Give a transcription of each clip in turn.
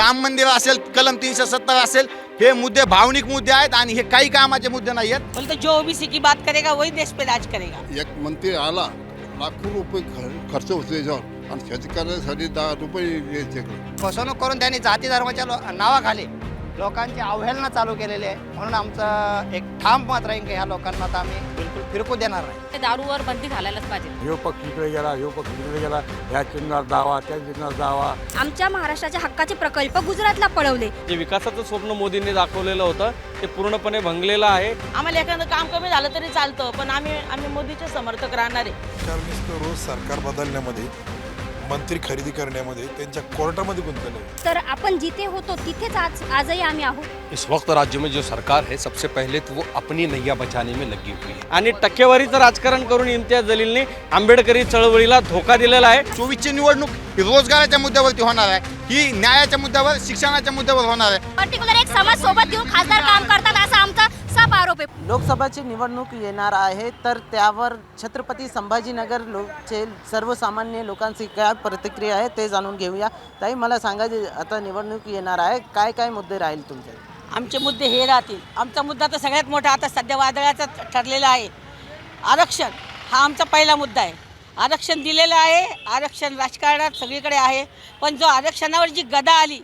राम मंदिर असेल कलम तीनशे सत्तर असेल हे मुद्दे भावनिक मुद्दे आहेत आणि हे काही कामाचे मुद्दे नाही आहेत. बोलते जो ओबीसी की बात करेगा वही देश पे राज करेगा. एक मंत्री आला लाखो रुपये ख- खर्च होतो याच्यावर. आणि शेतकऱ्यासाठी दहा रुपये फसवणूक करून त्यांनी जाती धर्माच्या लो नावाखाली लोकांची अवहेलना चालू केलेली आहे. म्हणून आमचं एक ठाम मत राहील की ह्या लोकांना आता आम्ही बिलकुल फिरकू देणार नाही. दारूवर बंदी घालायलाच पाहिजे. ह्यो पक्ष इकडे गेला ह्यो पक्ष इकडे गेला ह्या चिन्हात दावा त्या चिन्हात दावा. आमच्या महाराष्ट्राच्या हक्काचे प्रकल्प गुजरातला पळवले. जे विकासाचं स्वप्न मोदींनी दाखवलेलं होतं ते पूर्णपणे भंगलेलं आहे. आम्हाला एखादं काम कमी झालं तरी चालतं पण आम्ही आम्ही मोदीचे समर्थक राहणार आहे. रोज सरकार बदलण्यामध्ये मंत्री खरेदी करण्यामध्ये त्यांच्या कोर्टामध्ये गुंतलेलं आहे तर आपण जिथे होतो तिथेच आज आजही आम्ही आहोत. इस वक्त राज्य में जो सरकार है सबसे पहले तो वो अपनी नैया बचाने में लगी हुई है। आणि टक्केवारीचं राजकारण करून इम्तियाज जलीलने आंबेडकरी चळवळीला धोका दिलेला आहे. चोवीसची निवडणूक ही रोजगाराच्या मुद्द्यावरती होणार आहे ही न्यायाच्या मुद्द्यावर शिक्षणाच्या मुद्द्यावर होणार आहे. पर्टिक्युलर एक समाज सोबत घेऊन खासदार काम करतात असा आमचा साप आरोप आहे. लोकसभाची निवडणूक येणार आहे तर त्यावर छत्रपती संभाजीनगर लोकचे सर्वसामान्य लोकांची काय प्रतिक्रिया आहे ते जाणून घेऊया. ताई मला सांगा जे आता निवडणूक येणार आहे काय काय मुद्दे राहील तुमचे? आमचे मुद्दे हे राहतील. आमचा मुद्दा तर सगळ्यात मोठा आता सध्या वादळाचा ठरलेला आहे. आरक्षण हा आमचा पहिला मुद्दा आहे. आरक्षण दिलेलं आहे आरक्षण राजकारणात सगळीकडे आहे पण जो आरक्षणावर जी गदा आली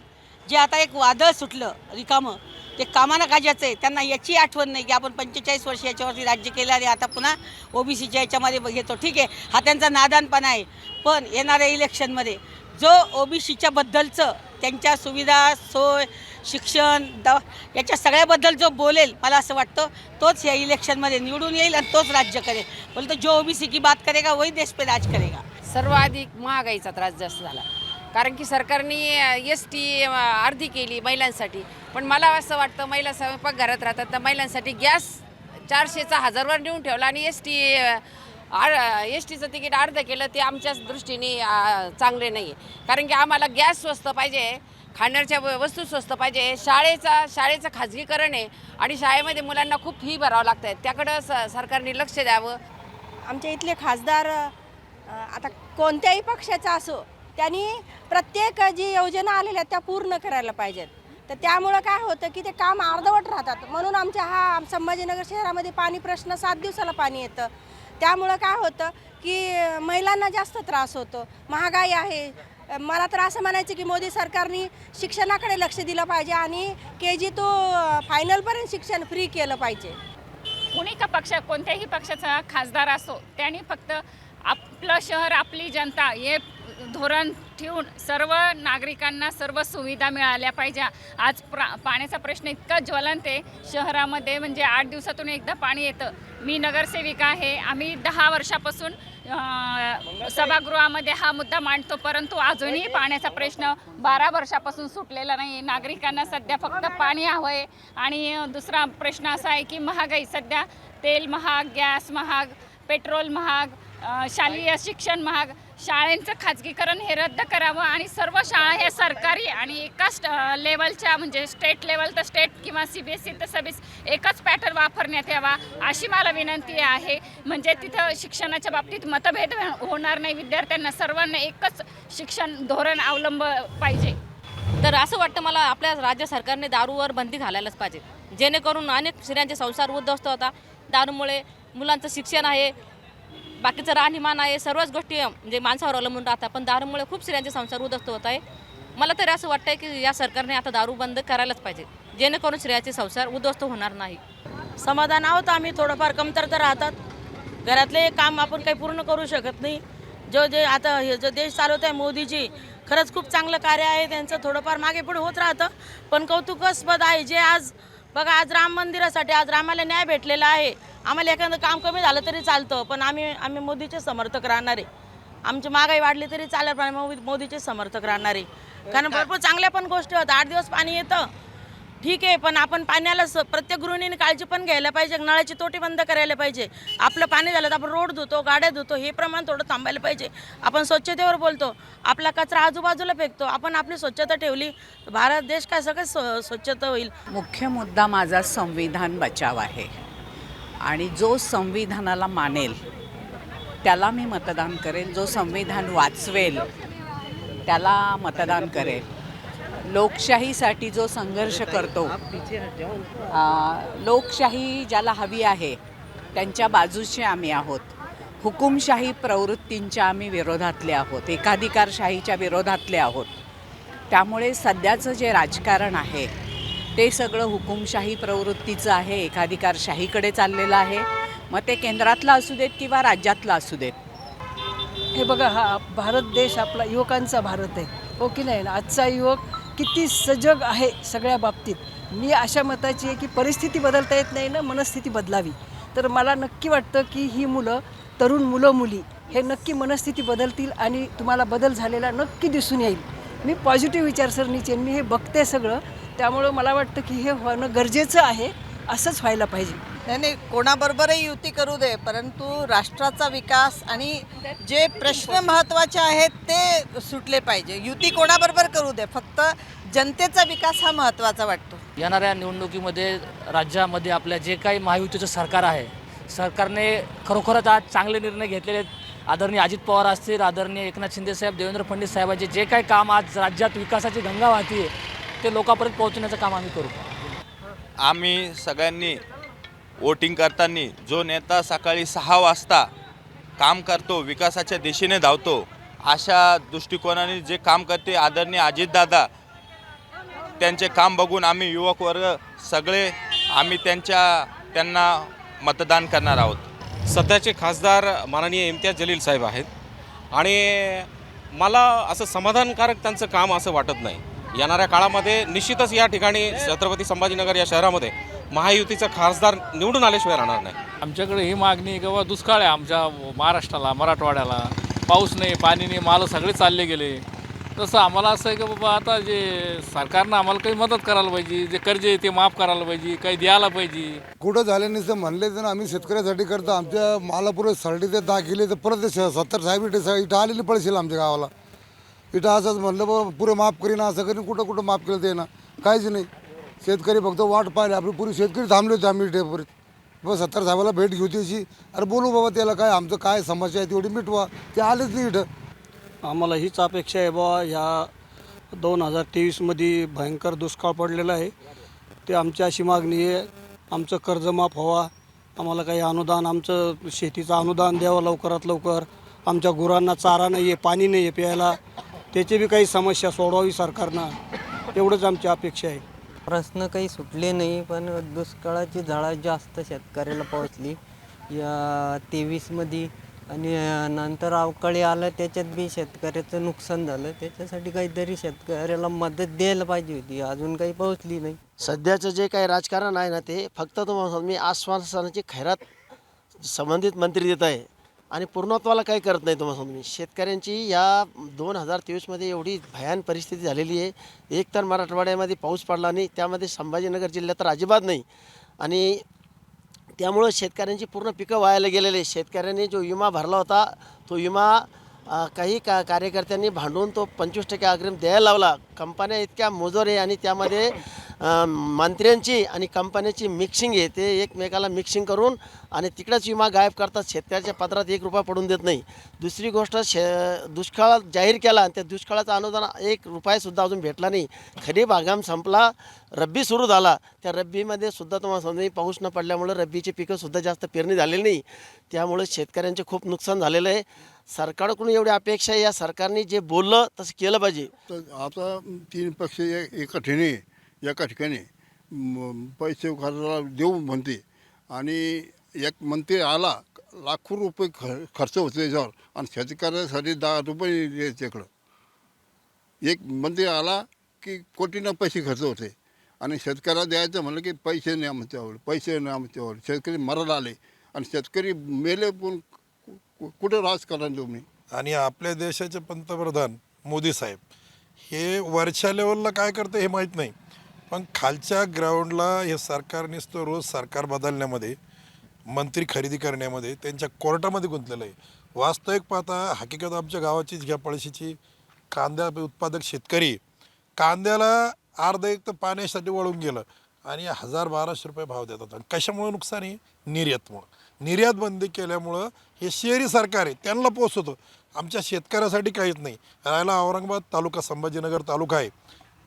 जे आता एक वादळ सुटलं रिकामं ते कामानं काजाचं आहे. त्यांना याची आठवण नाही की आपण पंचेचाळीस वर्ष याच्यावरती राज्य केलं आणि आता पुन्हा ओबीसीच्या याच्यामध्ये घेतो. ठीक आहे? हा त्यांचा नादानपणा आहे. पण येणाऱ्या इलेक्शनमध्ये जो ओबीसीच्या बद्दलचं त्यांच्या सुविधा सोय शिक्षण द याच्या सगळ्याबद्दल जो बोलेल मला असं वाटतं तोच या इलेक्शनमध्ये निवडून येईल आणि तोच राज्य करेल. बोलतो जो ओबीसी की बात करेगा वही देश पे राज करेगा. सर्वाधिक महागाईचा त्रास जास्त झाला. कारण की सरकारने एस टी अर्धी केली महिलांसाठी. पण मला असं वाटतं महिला स्वयंपाक घरात राहतात तर महिलांसाठी गॅस चारशेचा हजारवर नेऊन ठेवला आणि एस टी एस टीचं तिकीट अर्ध केलं ते आमच्याच दृष्टीने चांगले नाही आहे कारण की आम्हाला गॅस स्वस्त पाहिजे खाण्याच्या व- वस्तू स्वस्त पाहिजे शाळेचा शाळेचं खाजगीकरण आहे आणि शाळेमध्ये मुलांना खूप फी भरावं लागत आहे त्याकडं स सरकारने लक्ष द्यावं. आमच्या इथले खासदार आता कोणत्याही पक्षाचा असो त्यांनी प्रत्येक जी योजना आलेल्या आहेत त्या पूर्ण करायला पाहिजेत. तर त्यामुळं काय होतं की ते काम अर्धवट राहतात. म्हणून आमच्या हा संभाजीनगर शहरामध्ये पाणी प्रश्न सात दिवसाला पाणी येतं. त्यामुळं काय होतं की महिलांना जास्त त्रास होतो. महागाई आहे. मला तर असं म्हणायचं की मोदी सरकारने शिक्षणाकडे लक्ष दिलं पाहिजे आणि के जी तो फायनलपर्यंत शिक्षण फ्री केलं पाहिजे. कोणी का पक्ष कोणत्याही पक्षाचा खासदार असो त्याने फक्त आपलं शहर आपली जनता हे धोरण ठेवून सर्व नागरिकांना सर्व सुविधा मिळाल्या पाहिजे. आज प्रा पाण्याचा प्रश्न इतका ज्वलंत आहे. शहरामध्ये म्हणजे आठ दिवसातून एकदा पाणी येतं. मी नगरसेविका आहे. आम्ही दहा वर्षापासून सभागृहामध्ये हा मुद्दा मांडतो परंतु अजूनही पाण्याचा प्रश्न बारा वर्षापासून सुटलेला नाही नागरिकांना सध्या फक्त पाणी हवं आहे आणि दुसरा प्रश्न असा आहे की महागाई सध्या तेल महाग गॅस महाग पेट्रोल महाग शालेय शिक्षण महाग शाळेंचं खाजगीकरण हे रद्द करावं आणि सर्व शाळा हे सरकारी आणि एकाच लेवलच्या म्हणजे स्टेट लेवल तर स्टेट किंवा सी बी एस सी तर सबीस एकच पॅटर्न वापरण्यात यावा अशी मला विनंती आहे. म्हणजे तिथं शिक्षणाच्या बाबतीत मतभेद होणार नाही. विद्यार्थ्यांना सर्वांना एकच शिक्षण धोरण अवलंब पाहिजे. तर असं वाटतं मला आपल्या राज्य सरकारने दारूवर बंदी घालायलाच पाहिजे. जेणेकरून अनेक स्त्रियांचे संसार उद्ध्वस्त होता. दारूमुळे मुलांचं शिक्षण आहे. बाकीचं राहणीमान आहे सर्वच गोष्टी म्हणजे माणसावर अवलंबून राहतात. पण दारूमुळे खूप स्त्रियांचे संसार उद्ध्वस्त होत आहे. मला तरी असं वाटतं की या सरकारने आता दारू बंद करायलाच पाहिजे. जेणेकरून स्त्रियांचे संसार उद्ध्वस्त होणार नाही. समाधान आहोत आम्ही थोडंफार कमतरता राहतात. घरातले काम आपण काही पूर्ण करू शकत नाही. जो जे आता हे जो देश चालवत आहे मोदीजी खरंच खूप चांगलं कार्य आहे. त्यांचं थोडंफार मागे पुढे होत राहतं. पण कौतुकास्पद आहे जे आज बघा आज राम मंदिरासाठी आज रामाला न्याय भेटलेला आहे. आम्हाला एखादं काम कमी झालं तरी चालतं पण आम्ही आम्ही मोदीचे समर्थक राहणार आहे. आमची महागाई वाढली तरी चालेल पण मोदीचे समर्थक राहणार आहे. कारण भरपूर चांगल्या पण गोष्टी होतात. आठ दिवस पाणी येतं ठीक आहे पण आपण पाण्याला स- प्रत्येक गृहिणीने काळजी पण घ्यायला पाहिजे नळाची तोटी बंद करायला पाहिजे. आपलं पाणी झालं तर आपण रोड धुतो गाड्या धुतो हे प्रमाण थोडं थांबायला पाहिजे. आपण स्वच्छतेवर बोलतो आपला कचरा आजूबाजूला फेकतो आपण आपली स्वच्छता ठेवली भारत देश काय सगळं स्व- स्वच्छता होईल? मुख्य मुद्दा माझा संविधान बचाव आहे. आणि जो संविधानाला मानेल त्याला मी मतदान करेल जो संविधान वाचवेल त्याला मतदान करेल. लोकशाहीसाठी जो संघर्ष करतो. आ, लोकशाही ज्याला हवी आहे त्यांच्या बाजूचे आम्ही आहोत. हुकुमशाही प्रवृत्तींच्या आम्ही विरोधातले आहोत. एकाधिकारशाहीच्या विरोधातले आहोत. त्यामुळे सध्याचं जे राजकारण आहे ते सगळं हुकुमशाही प्रवृत्तीचं आहे एकाधिकारशाहीकडे चाललेलं आहे. मग ते केंद्रातलं असू देत किंवा राज्यातलं असू देत. हे बघा हा भारत देश आपला युवकांचा भारत आहे. हो की नाही? ना आजचा युवक किती सजग आहे सगळ्या बाबतीत. मी अशा मताची आहे की परिस्थिती बदलता येत नाही ना मनस्थिती बदलावी. तर मला नक्की वाटतं की ही मुलं तरुण मुलं मुली हे नक्की मनस्थिती बदलतील आणि तुम्हाला बदल झालेला नक्की दिसून येईल. मी पॉझिटिव्ह विचारसरणीचे मी हे बघते सगळं. त्यामुळं मला वाटतं की हे होणं गरजेचं आहे असंच व्हायला पाहिजे. नाही नाही कोणाबरोबरही युती करू दे परंतु राष्ट्राचा विकास आणि जे प्रश्न महत्त्वाचे आहेत ते सुटले पाहिजे. युती कोणाबरोबर करू दे फक्त जनतेचा विकास हा महत्त्वाचा वाटतो. येणाऱ्या निवडणुकीमध्ये राज्यामध्ये आपल्या जे काही महायुतीचं सरकार आहे सरकारने खरोखरच आज चांगले निर्णय घेतलेले आहेत. आदरणीय अजित पवार असतील आदरणीय एकनाथ शिंदेसाहेब देवेंद्र फडणवीस साहेबांचे जे काही काम आज राज्यात विकासाची गंगा वाहती आहे ते लोकांपर्यंत पोहोचण्याचं काम आम्ही करू. आम्ही सगळ्यांनी वोटिंग करताना जो नेता सकाळी सहा वाजता काम करतो विकासाच्या दिशेने धावतो अशा दृष्टिकोनाने जे काम करते आदरणीय अजितदादा त्यांचे काम बघून आम्ही युवक वर्ग सगळे आम्ही त्यांच्या त्यांना मतदान करणार आहोत. सध्याचे खासदार माननीय इम्तियाज जलील साहेब आहेत आणि मला असं समाधानकारक त्यांचं काम असं वाटत नाही. येणाऱ्या काळामध्ये निश्चितच या ठिकाणी छत्रपती संभाजीनगर या शहरामध्ये महायुतीचा खासदार निवडून आल्याशिवाय राहणार नाही. आमच्याकडे ही मागणी आहे किंवा दुष्काळ आहे आमच्या महाराष्ट्राला मराठवाड्याला. पाऊस नाही पाणी नाही माल सगळे चालले गेले. तसं आम्हाला असं आहे की बाबा आता जे सरकारनं आम्हाला काही मदत करायला पाहिजे जे कर्ज आहे ते माफ करायला पाहिजे काही द्यायला पाहिजे. कुठं झाले नाही तर म्हणले तर आम्ही शेतकऱ्यासाठी करतो. आमच्या मालापुरे सरडी ते दहा केले तर परत सत्तर साहेब इथे इथं आलेली पडशील आमच्या गावाला. इथं असंच म्हणलं बाबा पुरे माफ करीन असं करीन कुठं कुठं माफ केलं ते ना. काहीच नाही. शेतकरी फक्त वाट पाहिले. आपली पूर्वी शेतकरी थांबले होते आम्ही इथे बस सत्तर साहेबाला भेट घेऊ त्याची अरे बोलू बाबा त्याला काय आमचं काय समस्या आहे तेवढी मिटवा. ते आलेच नाही इथं. आम्हाला हीच अपेक्षा आहे बा ह्या दोन हजार तेवीसमध्ये भयंकर दुष्काळ पडलेला आहे. ते आमची अशी मागणी आहे. आमचं कर्ज माफ व्हावा. आम्हाला काही अनुदान आमचं शेतीचं अनुदान द्यावं लवकरात लवकर. आमच्या गुरांना चारा नाही आहे पाणी नाही आहे प्यायला. त्याची बी काही समस्या सोडवावी सरकारनं. एवढंच आमची अपेक्षा आहे. प्रश्न काही सुटले नाही पण दुष्काळाची झळा जास्त शेतकऱ्याला पोहोचली. या तेवीसमध्ये आणि नंतर अवकाळी आलं त्याच्यात बी शेतकऱ्याचं नुकसान झालं. त्याच्यासाठी काहीतरी शेतकऱ्याला मदत द्यायला पाहिजे होती. अजून काही पोहोचली नाही. सध्याचं जे काही राजकारण आहे ना ते फक्त तुम्हाला मी आश्वासनाची खैरात संबंधित मंत्री देत आहे. आणि पूर्णत्वाला काही करत नाही तुम्हाला सांगतो मी. शेतकऱ्यांची या दोन हजार तेवीसमध्ये एवढी भयान परिस्थिती झालेली आहे. एक तर मराठवाड्यामध्ये पाऊस पडला नाही त्यामध्ये संभाजीनगर जिल्ह्यात तर अजिबात नाही. आणि त्यामुळं शेतकऱ्यांची पूर्ण पिकं वायाला गेलेले शेतकऱ्यांनी जो विमा भरला होता तो विमा काही का कार्यकर्त्यांनी भांडून तो पंचवीस टक्के अग्रिम द्यायला लावला. कंपन्या इतक्या मोजोर आहे आणि त्यामध्ये मंत्र्यांची आणि कंपन्याची मिक्सिंग आहे. ते एकमेकाला मिक्सिंग करून आणि तिकडंच विमा गायब करतात. शेतकऱ्याच्या पत्रात एक रुपया पडून देत नाही. दुसरी गोष्ट शे दुष्काळ जाहीर केला आणि त्या दुष्काळाचं अनुदान एक रुपयासुद्धा अजून भेटला नाही. खरीप हंगाम संपला रब्बी सुरू झाला. त्या रब्बीमध्ये सुद्धा तुम्हाला समजा पाऊस न पडल्यामुळं रब्बीची पिकंसुद्धा जास्त पेरणी झालेली नाही. त्यामुळे शेतकऱ्यांचे खूप नुकसान झालेलं आहे. सरकारकडून एवढी अपेक्षा आहे या सरकारने जे बोललं तसं केलं पाहिजे. तर आता तीन पक्ष ए- एका ठिकाणी एका ठिकाणी म- पैसे खर्चाला देऊ म्हणते. आणि एक मंत्री आला लाखो रुपये ख खर्च होतो त्याच्यावर आणि शेतकऱ्यासाठी दहा रुपये त्याकडं एक मंत्री आला की कोटीनं पैसे खर्च होते. आणि शेतकऱ्याला द्यायचं म्हणलं की पैसे नाही आमच्यावर पैसे नाही आमच्यावर. शेतकरी मरायला आले. आणि शेतकरी मेले पण कु- कुठं राजकारण करणार तुम्ही? आणि आपल्या देशाचे पंतप्रधान मोदी साहेब हे वरच्या लेवलला काय करते हे माहीत नाही. पण खालच्या ग्राउंडला हे सरकार नुसतं रोज सरकार बदलण्यामध्ये मंत्री खरेदी करण्यामध्ये त्यांच्या कोर्टामध्ये गुंतलेलं आहे. वास्तविक पाहता हकीकत आमच्या गावाचीच घ्या पळशीची. कांद्या उत्पादक शेतकरी कांद्याला अर्धा एक तर पाण्यासाठी वळून गेलं आणि हजार बाराशे रुपये भाव देतात. आणि कशामुळं नुकसान आहे? निर्यातमुळं. निर्यात बंदी केल्यामुळं हे शहरी सरकार आहे त्यांना पोचवतो आमच्या शेतकऱ्यासाठी काहीच नाही. राहायला औरंगाबाद तालुका संभाजीनगर तालुका आहे.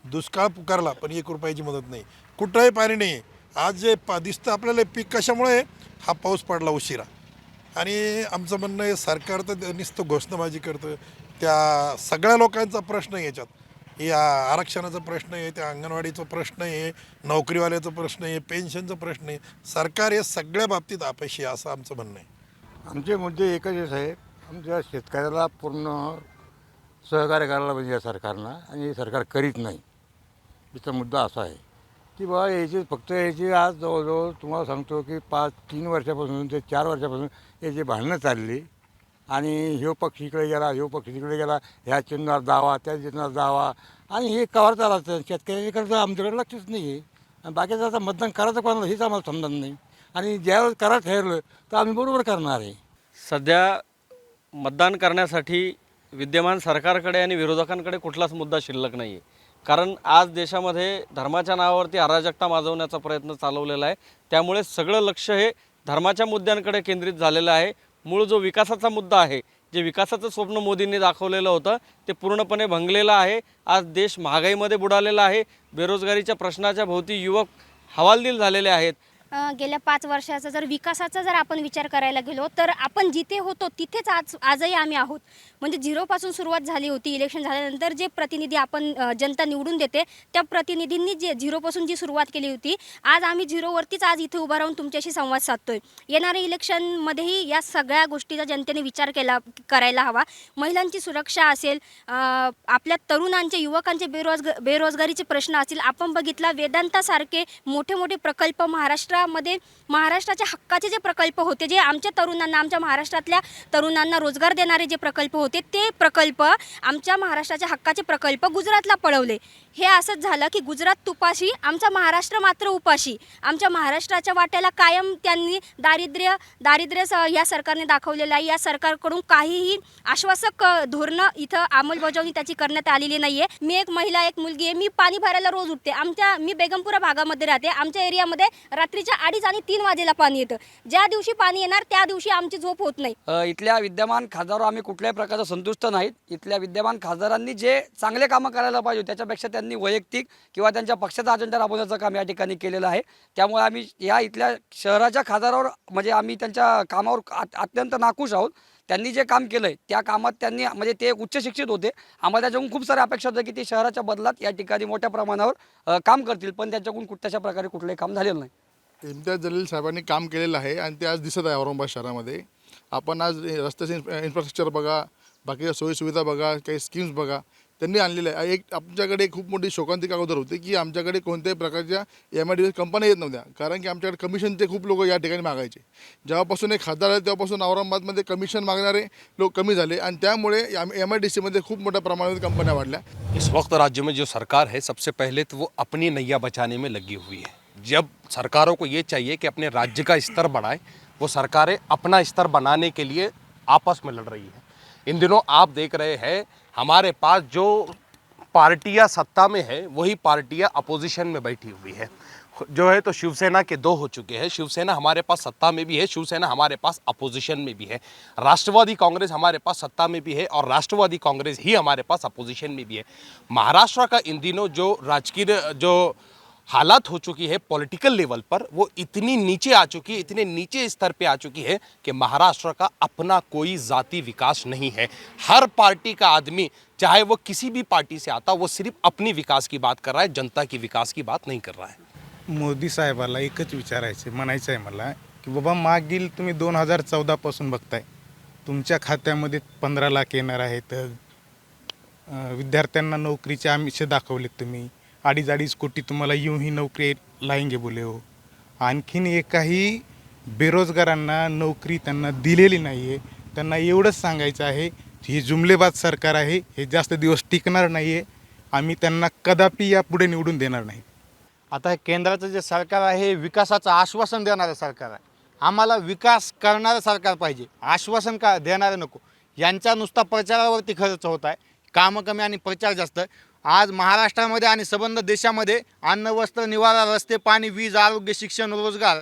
दुष्काळ पुकारला पण एक रुपयाची मदत नाही. कुठंही पाणी नाही. आज जे पा दिसतं आपल्याला पीक कशामुळे आहे? हा पाऊस पडला उशिरा. आणि आमचं म्हणणं आहे सरकार तर नुसतं घोषणाबाजी करतं. त्या सगळ्या लोकांचा प्रश्न आहे याच्यात. या आरक्षणाचा प्रश्न आहे त्या अंगणवाडीचा प्रश्न आहे नोकरीवाल्याचा प्रश्न आहे पेन्शनचा प्रश्न आहे. सरकार हे सगळ्या बाबतीत अपयशी आहे असं आमचं म्हणणं आहे. आमचे मुद्दे एकच आहे आमच्या शेतकऱ्याला पूर्ण सहकार्य करायला पाहिजे या सरकारनं आणि हे सरकार करीत नाही. तिचा मुद्दा असा आहे. की बा याची फक्त याची आज जवळजवळ तुम्हाला सांगतो की पाच तीन वर्षापासून ते चार वर्षापासून याची भांडणं चालली आणि ह्यो पक्ष इकडे गेला ह्यो पक्ष तिकडे गेला ह्या चिन्हावर दावा त्या चिन्हावर दावा आणि हे कवर चालायचं शेतकऱ्याकडचं आमच्याकडे लक्षच नाही आहे आणि बाकीचं आता मतदान करायचं कोणाला हेच आम्हाला समजत नाही. आणि ज्यावेळेस करा ठरलं तर आम्ही बरोबर करणार आहे. सध्या मतदान करण्यासाठी विद्यमान सरकारकडे आणि विरोधकांकडे कुठलाच मुद्दा शिल्लक नाही आहे कारण आज देशामध्ये धर्माच्या नावावरती अराजकता माजवण्याचा प्रयत्न चालवलेला आहे. त्यामुळे सगळं लक्ष हे धर्माच्या मुद्द्यांकडे केंद्रित झालेलं आहे. मूळ जो विकासाचा मुद्दा आहे जे विकासाचं स्वप्न मोदींनी दाखवलेलं होतं ते पूर्णपणे भंगलेलं आहे. आज देश महागाईमध्ये बुडालेला आहे. बेरोजगारीच्या प्रश्नाच्या भोवती युवक हवालदिल झालेले आहेत. गेल्या पाच वर्षाचा जर विकासाचा जर आपण विचार करायला गेलो तर आपण जिथे होतो तिथेच आज आजही आम्ही आहोत. म्हणजे झिरोपासून सुरुवात झाली होती इलेक्शन झाल्यानंतर जे प्रतिनिधी आपण जनता निवडून देते त्या प्रतिनिधींनी जे झिरोपासून जी सुरुवात केली होती आज आम्ही झिरोवरतीच आज इथे उभा राहून तुमच्याशी संवाद साधतोय. येणाऱ्या इलेक्शनमध्येही या सगळ्या गोष्टीचा जनतेने विचार केला करायला हवा. महिलांची सुरक्षा असेल आपल्या तरुणांचे युवकांचे बेरोजग बेरोजगारीचे प्रश्न असतील आपण बघितला वेदांतासारखे मोठे मोठे प्रकल्प क्षेत्रामध्ये महाराष्ट्राच्या हक्काचे जे प्रकल्प होते जे आमच्या तरुणांना आमच्या महाराष्ट्रातल्या तरुणांना रोजगार देणारे जे प्रकल्प होते ते प्रकल्प आमच्या महाराष्ट्राच्या हक्काचे प्रकल्प गुजरातला पळवले. हे असंच झालं की गुजरात तुपाशी आमचा महाराष्ट्र मात्र उपाशी. आमच्या महाराष्ट्राच्या वाट्याला कायम त्यांनी दारिद्र्य दारिद्र्य स- या सरकारने दाखवलेलं आहे. या सरकारकडून काहीही आश्वासक धोरणं इथं अंमलबजावणी त्याची करण्यात आलेली नाही आहे मी एक महिला एक मुलगी आहे. मी पाणी भरायला रोज उठते. आमच्या मी बेगमपुरा भागामध्ये राहते. आमच्या एरियामध्ये रात्रीच्या अडीच आणि तीन वाजेला पाणी येतं. ज्या दिवशी पाणी येणार त्या दिवशी आमची झोप होत नाही. अ, इथल्या विद्यमान खासदारावर आम्ही कुठल्याही प्रकारचं संतुष्ट नाहीत. इथल्या विद्यमान खासदारांनी जे चांगले कामं करायला पाहिजे त्याच्यापेक्षा त्यांनी वैयक्तिक किंवा त्यांच्या पक्षाचा अजेंडा राबवण्याचं काम या ठिकाणी केलेलं आहे. त्यामुळे आम्ही या इथल्या शहराच्या खासदारावर म्हणजे आम्ही त्यांच्या कामावर अत- अत्यंत नाखुश आहोत. त्यांनी जे काम केलं आहे त्या कामात त्यांनी म्हणजे ते एक उच्च शिक्षित होते. आम्हाला त्याच्याकडून खूप साऱ्या अपेक्षा होत्या की ते शहराच्या बदलात या ठिकाणी मोठ्या प्रमाणावर अ, काम करतील. पण त्यांच्याकडून कुठल्याशा प्रकारे कुठलंही काम झालेलं नाही. इम्तियाज जलील साहेबांनी काम केलेलं आहे आणि ते आज दिसत आहे औरंगाबाद शहरामध्ये. आपण आज रस्त्याचे इन्फ्रास्ट्रक्चर बघा बाकीच्या सोयीसुविधा बघा काही स्कीम्स बघा त्यांनी आणलेलं आहे. एक आमच्याकडे खूप मोठी शोकांतिक अगोदर होती की आमच्याकडे कोणत्याही प्रकारच्या एम आय डी कंपन्या येत नव्हत्या. कारण की आमच्याकडे कमिशनचे खूप लोक या ठिकाणी मागायचे. जेव्हापासून एक खासदार आहे तेव्हापासून औरंगाबादमध्ये कमिशन मागणारे लोक कमी झाले आणि त्यामुळे एम आय डी सीमध्ये खूप मोठ्या प्रमाणात कंपन्या वाढल्या. इस वक्त राज्य में जो सरकार है सबसे पहले तो वो अपनी नैया बचाने में लगी हुई है। जब सरकारों को ये चाहिए कि अपने राज्य का स्तर बढ़ाए, वो सरकारें अपना स्तर बनाने के लिए आपस में लड़ रही है। इन दिनों आप देख रहे हैं, हमारे पास जो पार्टियाँ सत्ता में है, वही पार्टियाँ अपोजिशन में बैठी हुई है। जो है तो शिवसेना के दो हो चुके हैं। शिवसेना हमारे पास सत्ता में भी है, शिवसेना हमारे पास अपोजिशन में भी है। राष्ट्रवादी कांग्रेस हमारे पास सत्ता में भी है और राष्ट्रवादी कांग्रेस ही हमारे पास अपोजिशन में भी है। महाराष्ट्र का इन दिनों जो राजकीय, जो हालात हो चुकी है पॉलिटिकल लेवल पर, वो इतनी नीचे आ चुकी है, इतने नीचे स्तर पे आ चुकी है कि महाराष्ट्र का अपना कोई जाति विकास नहीं है। हर पार्टी का आदमी, चाहे वो किसी भी पार्टी से आता, वो सिर्फ़ अपनी विकास की बात कर रहा है, जनता की विकास की बात नहीं कर रहा है। मोदी साहेबाला एकच विचारायचं म्हणायचं आहे मला, की बाबा मागील तुम्ही दोन हज़ार चौदह चौदापासून बघताय, तुमच्या खात्यामध्ये पंधरा लाख येणार आहेत विद्यार्थ्यांना नोकरीचे आमिष दाखवलेत तुम्ही अडीच अडीच कोटी तुम्हाला येऊन ही नोकरी लाएंगे बोले हो. आणखीन एकाही बेरोजगारांना नोकरी त्यांना दिलेली नाही आहे त्यांना एवढंच सांगायचं आहे हे जुमलेबाज सरकार आहे हे जास्त दिवस टिकणार नाही आहे आम्ही त्यांना कदापि यापुढे निवडून देणार नाही. आता हे केंद्राचं जे सरकार आहे हे विकासाचं आश्वासन देणारं सरकार आहे. आम्हाला विकास करणारं सरकार पाहिजे. आश्वासन का देणारं नको. यांचा नुसता प्रचारावरती खर्च होत आहे. कामं कमी आणि प्रचार जास्त. आज महाराष्ट्रामध्ये आणि संबंध देशामध्ये अन्न वस्त्र निवारा रस्ते पाणी वीज आरोग्य शिक्षण रोजगार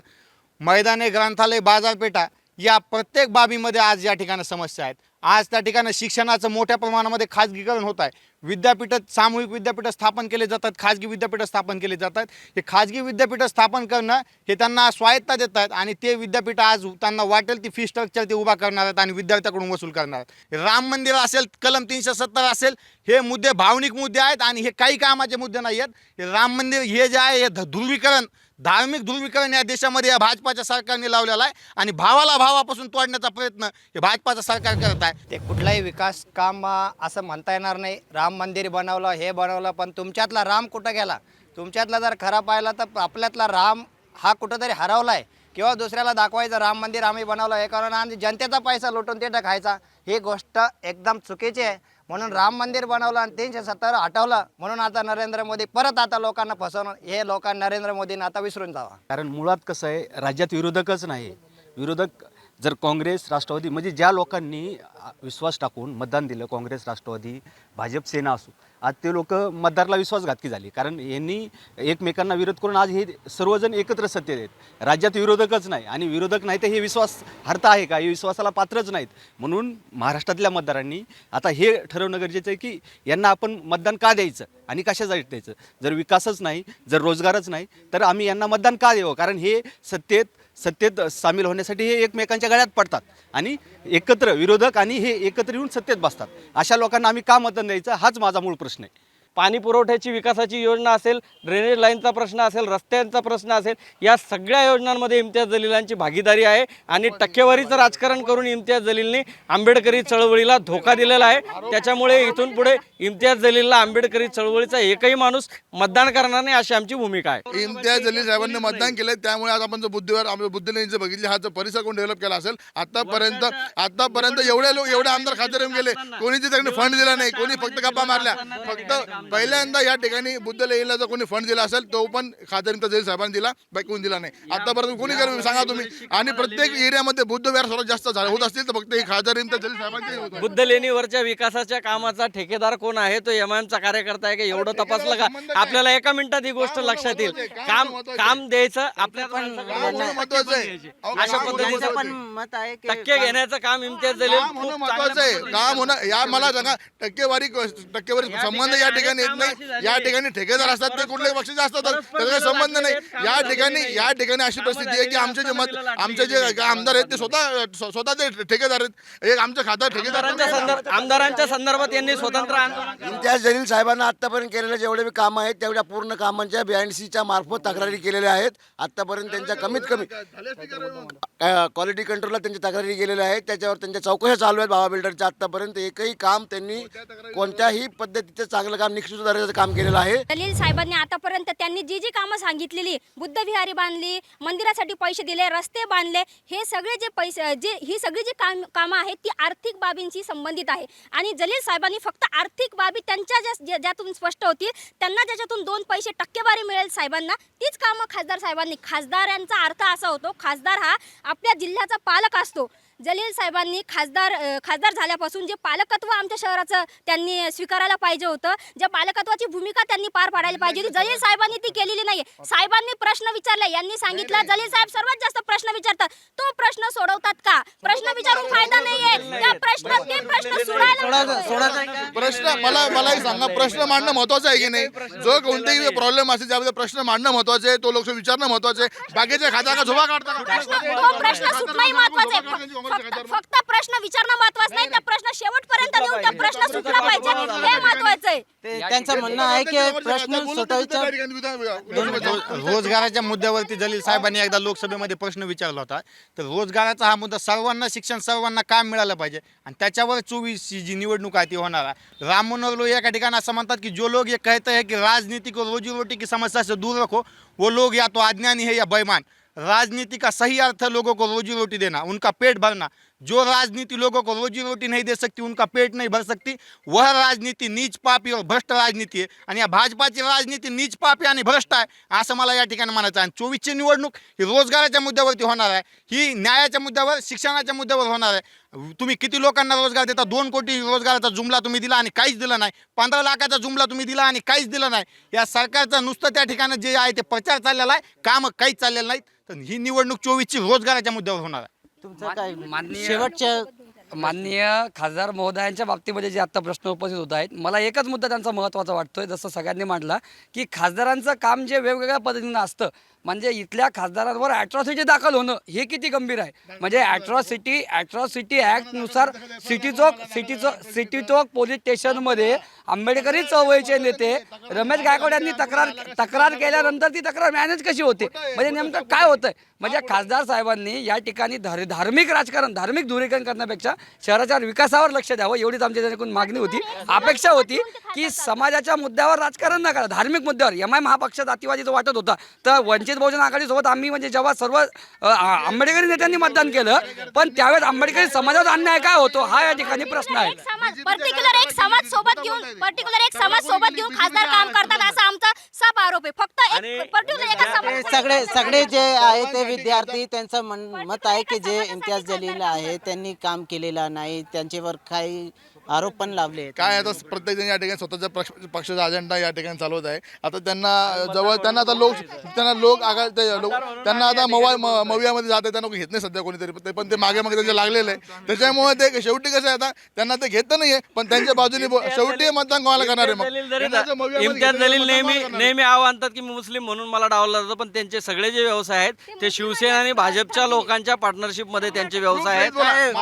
मैदाने ग्रंथालय बाजारपेठा या प्रत्येक बाबीमध्ये आज या ठिकाणी समस्या आहेत. आज त्या ठिकाणी शिक्षणाचं मोठ्या प्रमाणामध्ये खाजगीकरण होत आहे. विद्यापीठात सामूहिक विद्यापीठं स्थापन केले जातात खाजगी विद्यापीठं स्थापन केले जातात. हे खाजगी विद्यापीठं स्थापन करणं हे त्यांना स्वायत्ता देत आहेत आणि ते विद्यापीठ आज त्यांना वाटेल ती फी स्ट्रक्चर ते उभा करणार आहेत आणि विद्यार्थ्याकडून वसूल करणार आहेत. राम मंदिर असेल कलम तीनशे सत्तर असेल हे मुद्दे भावनिक मुद्दे आहेत आणि हे काही कामाचे मुद्दे नाही आहेत राम मंदिर हे जे आहे हे ध- ध्रुवीकरण धार्मिक ध्रुवीकरण या देशामध्ये या भाजपाच्या सरकारने लावलेलं आहे आणि भावाला भावापासून तोडण्याचा प्रयत्न हे भाजपाचं सरकार करत आहे. ते कुठलाही विकास काम असं म्हणता येणार नाही. राम मंदिर बनवलं हे बनवलं पण तुमच्यातला राम कुठं गेला? तुमच्यातला जर खरा पाहिला तर आपल्यातला राम हा कुठंतरी हरवला आहे किंवा दुसऱ्याला दाखवायचं राम मंदिर आम्ही बनवलं हे कारण आणि जनतेचा पैसा लुटून ते खायचा. ही गोष्ट एकदम चुकीची आहे. म्हणून राम मंदिर बनवलं आणि तीनशे सत्तर हटवलं. म्हणून आता नरेंद्र मोदी परत आता लोकांना फसवणं हे लोकांना नरेंद्र मोदींना आता विसरून जावा. कारण मुळात कसं आहे राज्यात विरोधकच नाही. विरोधक जर काँग्रेस राष्ट्रवादी म्हणजे ज्या लोकांनी विश्वास टाकून मतदान दिलं काँग्रेस राष्ट्रवादी भाजप सेना असो आज ते लोक मतदारला विश्वासघातकी झाली. कारण यांनी एकमेकांना विरोध करून आज हे सर्वजण एकत्र सत्तेत आहेत. राज्यात विरोधकच नाही आणि विरोधक नाही तर हे विश्वास हरता आहे का? हे विश्वासाला पात्रच नाहीत. म्हणून महाराष्ट्रातल्या मतदारांनी आता हे ठरवणं गरजेचं आहे की यांना आपण मतदान का द्यायचं आणि कशासाठी द्यायचं? जर विकासच नाही जर रोजगारच नाही तर आम्ही यांना मतदान का द्यावं? कारण हे सत्तेत सत्तेत सामील होण्यासाठी हे एकमेकांच्या गळ्यात पडतात आणि एकत्र विरोधक आणि हे एकत्र येऊन सत्तेत बसतात. अशा लोकांना आम्ही का मतदान द्यायचं? हाच माझा मूळ प्रश्न आहे. पाणी पुरवठ्याची विकासाची योजना असेल ड्रेनेज लाईनचा प्रश्न असेल रस्त्यांचा प्रश्न असेल या सगळ्या योजनांमध्ये इम्तियाज जलीलांची भागीदारी आहे आणि टक्केवारीचं राजकारण करून इम्तियाज जलीलने आंबेडकरी चळवळीला धोका दिलेला आहे. त्याच्यामुळे इथून पुढे इम्तियाज जलीलला आंबेडकरी चळवळीचा एकही माणूस मतदान करणार नाही अशी आमची भूमिका आहे. इम्तियाज जलील साहेबांनी मतदान केलं त्यामुळे आज आपण जो बुद्धीवर आम्ही बुद्धीने बघितली हा जो परिसर कोण डेव्हलप केला असेल आतापर्यंत आतापर्यंत एवढे लोक एवढे आमदार खासदार येऊन गेले कोणी त्यांनी फंड दिला नाही कोणी फक्त गप्पा मारल्या फक्त पहिल्यांदा या ठिकाणी बुद्ध लेईला जर कोणी फंड दिला असेल तो पण इम्तियाज जलील साहेबांनी दिला बाकी कोणी दिला नाही. आतापर्यंत कोणी केलं सांगा तुम्ही. आणि प्रत्येक एरियामध्ये बुद्ध विहार सर्वात जास्त झाले होत असतील तर फक्त हे इम्तियाज जलील साहेबांचे होतं. बुद्ध लेणीवरच्या विकासाच्या कामाचा ठेकेदार कोण आहे तो एम चा कार्यकर्ता आहे का? एवढं तपासलं का? आपल्याला एका मिनिटात ही गोष्ट लक्षात येईल. काम काम द्यायचं आपल्या महत्वाचं आहे? अशा पद्धतीचं पण मत आहे टक्के घेण्याचं काम इम्तियाज जलील महत्वाचं आहे. काम होणं या मला सांगा टक्केवारी टक्केवारी संबंध या ठिकाणी येत नाही. या ठिकाणी ठेकेदार असतात ते कुठल्याही पक्षाचे असतात त्याचा काही संबंध नाही. या ठिकाणी या ठिकाणी अशी परिस्थिती आहे की आमचे जे मत आमचे जे आमदार आहेत ते स्वतः स्व- स्वतः ते ठेकेदार आहेत. एक आमचे खासदार ठेकेदार आमदारांच्या संदर्भ आमदारांच्या संदर्भात यांनी स्वतंत्र आंदोलन इम्तियाज जलील साहेबांना आत्तापर्यंत केलेले जेवढे बी कामं आहेत तेवढ्या पूर्ण कामांच्या बीआयडीसीच्या मार्फत तक्रारी केलेल्या आहेत. आत्तापर्यंत त्यांच्या कमीत कमी क्वालिटी कंट्रोलला त्यांच्या तक्रारी गेलेल्या आहेत. त्याच्यावर त्यांच्या चौकशा चालू आहेत बाबा बिल्डरच्या. आत्तापर्यंत एकही काम त्यांनी कोणत्याही पद्धतीचं चांगलं काम निकृष्ट दर्जाचं काम केलेलं आहे. दलील साहेबांनी आतापर्यंत त्यांनी जी जी कामं सांगितलेली बुद्ध विहारी बांधली मंदिरासाठी पैसे दिले रस्ते बांधले हे सगळे जे पैसे जे ही सगळी जी काम कामं आहेत ती आर्थिक बाबींशी संबंधित आहे. आणि जलील साहेबांनी फक्त आर्थिक बाबी त्यांच्या ज्या ज्या- ज्यातून स्पष्ट होतील त्यांना ज्याच्यातून दोन पैसे टक्केवारी मिळेल साहेबांना तीच कामं खासदार साहेबांनी खासदारांचा अर्थ असा होतो खासदार हा आपल्या जिल्ह्याचा पालक असतो. जलील साहेबांनी खासदार खासदार झाल्यापासून जे पालकत्व आमच्या शहराचं त्यांनी स्वीकारायला पाहिजे होतं ज्या पालकत्वाची भूमिका त्यांनी पार पाडायला पाहिजे होती. जलील साहेबांनी ती केलेली नाही साहेबांनी प्रश्न विचारले यांनी सांगितलं जलील साहेब सर्वात जास्त प्रश्न विचारतात. तो प्रश्न सोडवतात का? प्रश्न विचारून फायदा नाहीये. त्या प्रश्न ते प्रश्न सोडायला प्रश्न मला मला एक सांगा. प्रश्न मांडणं महत्वाचं आहे की नाही? जो कोणतेही प्रॉब्लेम असेल त्याबद्दल प्रश्न मांडणं महत्वाचं आहे तो लोक विचारणं महत्वाचं आहे. बाकीच्या खात्या का झोपा काढता? तो प्रश्न सुटणंही महत्वाचं आहे. फक्त फक्त प्रश्न विचारणं महत्वाचं नाही त्या प्रश्न शेवटपर्यंत नेऊन त्या प्रश्न सुटला पाहिजे. हे महत्वाचं आहे. ते त्यांचं म्हणणं आहे की प्रश्न सुटायचा रोजगाराच्या मुद्द्यावरती जलील साहेबांनी एकदा लोकसभेमध्ये प्रश्न विचारला होता. तर रोजगाराचा हा मुद्दा सर्वांना शिक्षण सर्वांना काम मिळालं पाहिजे. आणि त्याच्यावर चोवीसची जी निवडणूक आहे ती होणार आहे. राम मनोहर लोग एका ठिकाणी असं म्हणतात की जो लोग ये कहते हैं कि राजनीति को रोजी रोटी की समस्या से दूर रखो वो लोग या तो अज्ञानी है या बेईमान. राजनीति का सही अर्थ है लोगों को रोजी रोटी देना उनका पेट भरना। जो राजनीति लोगों को रोजी रोटी नहीं दे सकती उनका पेट नहीं भर सकती वह राजनीति नीच पापी और भ्रष्ट राजनीति आहे आणि या भाजपाची राजनीती नीच पापी आणि भ्रष्ट आहे असं मला या ठिकाणी म्हणायचं आहे। आणि चोवीसची निवडणूक ही रोजगाराच्या मुद्द्यावरती होणार आहे ही न्यायाच्या मुद्द्यावर शिक्षणाच्या मुद्द्यावर होणार आहे। तुम्ही किती लोकांना रोजगार देता? दोन कोटी रोजगाराचा जुमला तुम्ही दिला आणि काहीच दिलं नाही। पंधरा लाखाचा जुमला तुम्ही दिला आणि काहीच दिलं नाही। या सरकारचं नुसतं त्या ठिकाणी जे आहे ते प्रचार चाललेला आहे कामं काहीच चाललेलं नाहीत। तर ही निवडणूक चोवीसची रोजगाराच्या मुद्द्यावर होणार आहे. तुमचं काय शेवटच्या माननीय खासदार महोदयांच्या बाबतीमध्ये जे आत्ता प्रश्न उपस्थित होत आहेत मला एकच मुद्दा त्यांचा महत्त्वाचा वाटतोय जसं सगळ्यांनी मांडला की खासदारांचं काम जे वेगवेगळ्या पद्धतीनं असतं म्हणजे इथल्या खासदारांवर ॲट्रॉसिटी दाखल होणं हे किती गंभीर आहे? म्हणजे atrocity atrocity ॲक्टनुसार city Chowk city Chowk city Chowk police स्टेशनमध्ये आंबेडकरी चळवळीचे नेते रमेश गायकवाड यांनी तक्रार तक्रार केल्यानंतर ती तक्रार मॅनेज कशी होते? म्हणजे नेमकं काय होतंय? म्हणजे खासदार साहेबांनी या ठिकाणी धार धार्मिक राजकारण धार्मिक धुरीकरण करण्यापेक्षा शहराच्या विकासावर लक्ष द्यावं एवढीच आमच्या त्याच्याकडून मागणी होती. अपेक्षा होती की समाजाच्या मुद्द्यावर राजकारण न करा धार्मिक मुद्द्यावर. एम आय महापक्ष जातीवादीचं वाटत होता. तर वंचित बहुजन आघाडीसोबत आम्ही म्हणजे जेव्हा सर्व आंबेडकरी नेत्यांनी मतदान केलं पण त्यावेळेस आंबेडकरी समाजावर अन्याय काय होतो हा या ठिकाणी प्रश्न आहे. पर्टिक्युलर एक समाज सोबत घेऊन पर्टिक्युलर एक समाज सोबत घेऊन खासदार काम करतात असा आमचा सब आरोप आहे. फक्त एक पर्टिक्युलर एका समाज सगळे सगळे जे आहे. ते विद्यार्थी त्यांचं मन मत आहे की जे इम्तियाज जलील आहे त्यांनी काम केलेलं नाही त्यांच्यावर काही आरोप पण लावले आहेत. काय आता प्रत्येक जण या ठिकाणी स्वतःच्या पक्ष पक्षाचा अजेंडा या ठिकाणी चालवत आहे आता त्यांना जवळ त्यांना आता लोक त्यांना लोक आघाड ते लोक त्यांना आता मवा म- मवियामध्ये जाते त्यांना घेत नाही सध्या कोणीतरी ते पण ते मागे मागे त्यांचे लागलेले आहे त्याच्यामुळे ते शेवटी कसं आहे आता त्यांना ते घेत तर नाहीये पण त्यांच्या बाजूने बो- शेवटी मतदान कोणाला करणार आहे मग त्यांना जर मवियामध्ये इम्तियाज घेतलं, जलील मतदान नेहमी कोणाला करणार? नेहमी आव्हान आणतात की मी मुस्लिम म्हणून मला डावलं जातं पण त्यांचे सगळे जे व्यवसाय आहेत ते शिवसेना आणि भाजपच्या लोकांच्या पार्टनरशिपमध्ये त्यांचे व्यवसाय आहेत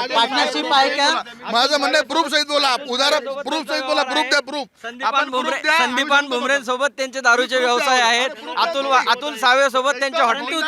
पार्टनरशिप आहे का माझं म्हणणं प्रूफ सहित बोला उदाहरण प्रूफ सहित बोला प्रूफ द्या प्रूफ संदीपान भुमरे संदीपान भुमरे सोबत त्यांचे दारूचे व्यवसाय आहेत. अतुल अतुल सावे सोबत त्यांचे हॉटेल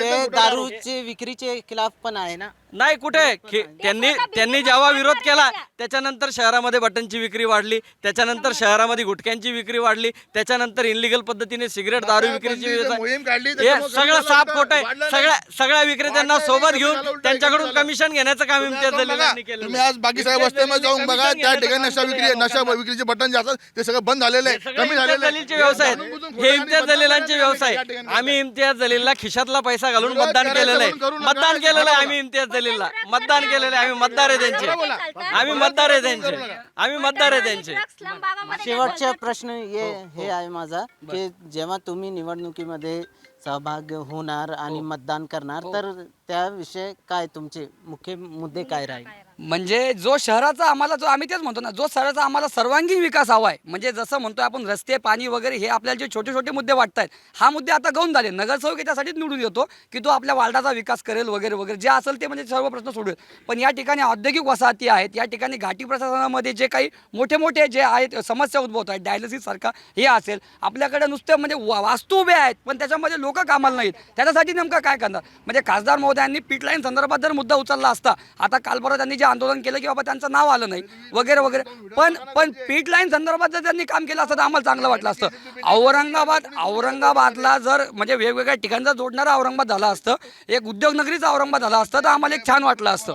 ते दारूचे विक्रीचे खिलाफ पण आहे ना. नाही कुठे खे- त्यांनी त्यांनी जेव्हा विरोध केला त्याच्यानंतर शहरामध्ये बटनची विक्री वाढली त्याच्यानंतर शहरामध्ये गुटख्यांची विक्री वाढली त्याच्यानंतर इनलिगल पद्धतीने सिगरेट दारू विक्रीची मोहीम काढली, हे त्याच्यामुळे सगळं कमी साफ झालं, खोट आहे वाढलं सगळ्या नाही. सगळ्या विक्रेत्यांना सोबत घेऊन उलटं त्यांच्याकडून. कमिशन घेण्याचं काम इम्तियाज तुम्ही बघा, तुम्ही. आज बाकी सगळ्या वस्त्यांमध्ये जाऊन बघा त्या ठिकाणी नशा विक्री नशा. विक्रीचे बटन जे असतात ते सगळं बंद झालेलं आहे सगळे कमी इम्तियाज झालेलं जलीलचे आहे. व्यवसाय हे इम्तियाज जलीलांचे व्यवसाय या आहेत. ठिकाणी आम्ही इम्तियाज जलीलला खिशातला पैसा घालून विरोध मतदान करायचं केलेलं आहे म्हणून करू नका. मतदान केलेलं आहे आम्ही इम्तियाज जलीलला मतदान केलेलं आम्ही मतदार आहे त्यांचे. आम्ही मतदार आहे त्यांचे. आम्ही मतदार आहे त्यांचे. शेवटचा प्रश्न ये हे आहे माझा की जेव्हा तुम्ही निवडणुकीमध्ये सहभाग होणार आणि मतदान करणार तर त्याविषयी काय तुमचे मुख्य मुद्दे काय राहील? म्हणजे जो शहराचा आम्हाला जो आम्ही तेच म्हणतो ना जो शहराचा आम्हाला सर्वांगीण विकास हवा आहे म्हणजे जसं म्हणतो आपण रस्ते पाणी वगैरे हे आपल्याला जे छोटे छोटे मुद्दे वाटत आहेत हा मुद्दे आता गौन झाले नगरसेवक याच्यासाठीच निवडून येतो की तो आपल्या वार्डाचा विकास करेल वगैरे वगैरे जे असेल ते म्हणजे सर्व प्रश्न सोडवेल. पण या ठिकाणी औद्योगिक वसाहती आहेत या ठिकाणी घाटी प्रशासनामध्ये जे काही मोठे मोठे जे आहेत समस्या उद्भवत आहेत डायलिसिस सारखा हे असेल आपल्याकडे नुसतं म्हणजे वा- वास्तू उभे आहेत पण त्याच्यामध्ये लोक कामाला नाहीत. त्याच्यासाठी नेमकं काय करणार? म्हणजे खासदार महोदयांनी पीटलाईन संदर्भात जर मुद्दा उचलला असता आता काल परवा त्यांनी जे आंदोलन केलं की बाबा त्यांचं नाव आलं नाही वगैरे वगैरे. पण पण पीट लाईन संदर्भात जर त्यांनी काम केलं असतं तर आम्हाला चांगलं वाटलं असतं. औरंगाबाद औरंगाबादला जर म्हणजे वेगवेगळ्या ठिकाणचा जोडणारा औरंगाबाद झाला असतं एक उद्योगनगरीचा औरंगाबाद झाला असतं तर आम्हाला एक छान वाटलं असतं.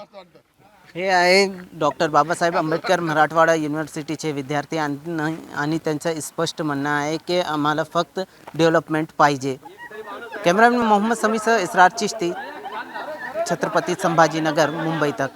हे आहे डॉक्टर बाबासाहेब आंबेडकर मराठवाडा युनिव्हर्सिटीचे विद्यार्थी आणि आणि त्यांचं स्पष्ट म्हणणं आहे की आम्हाला फक्त डेव्हलपमेंट पाहिजे. कॅमेरामॅन मोहम्मद समीसह इसरार चिश्ती छत्रपती संभाजीनगर मुंबई तक.